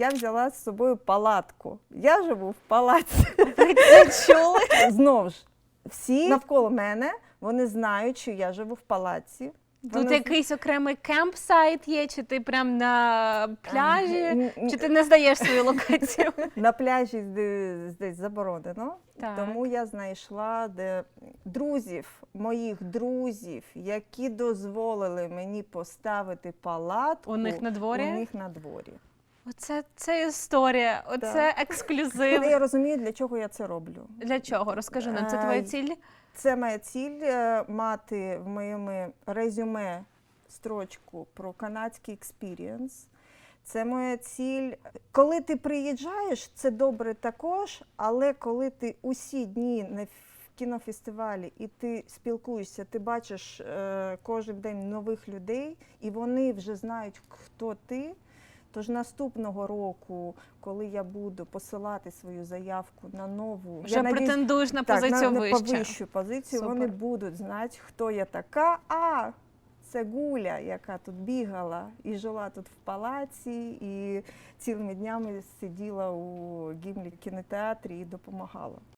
Я взяла з собою палатку. Я живу в палаці. Ви це чули? Знову ж, всі навколо мене вони знають, що я живу в палаці. Тут Вони- якийсь окремий кемпсайт є, чи ти прям на пляжі, чи ти не здаєш свою локацію? На пляжі де- десь заборонено. Так. Тому я знайшла де друзів, моїх друзів, які дозволили мені поставити палатку У них на дворі? У них на дворі. Оце це історія, оце Так. ексклюзив. Я розумію, для чого я це роблю. Для чого? Розкажи нам, це Е, твоя ціль? Це моя ціль е, мати в моєму резюме строчку про канадський експірієнс. Це моя ціль. Коли ти приїжджаєш, це добре також, але коли ти усі дні на кінофестивалі і ти спілкуєшся, ти бачиш е, кожен день нових людей, і вони вже знають, хто ти. Тож наступного року, коли я буду посилати свою заявку на нову, Вже я претендуєш на так, позицію на, вище. на повищу позицію, вони будуть знати, хто я така. А це Гуля, яка тут бігала і жила тут в палаці, і цілими днями сиділа у гімлі кінотеатрі і допомагала.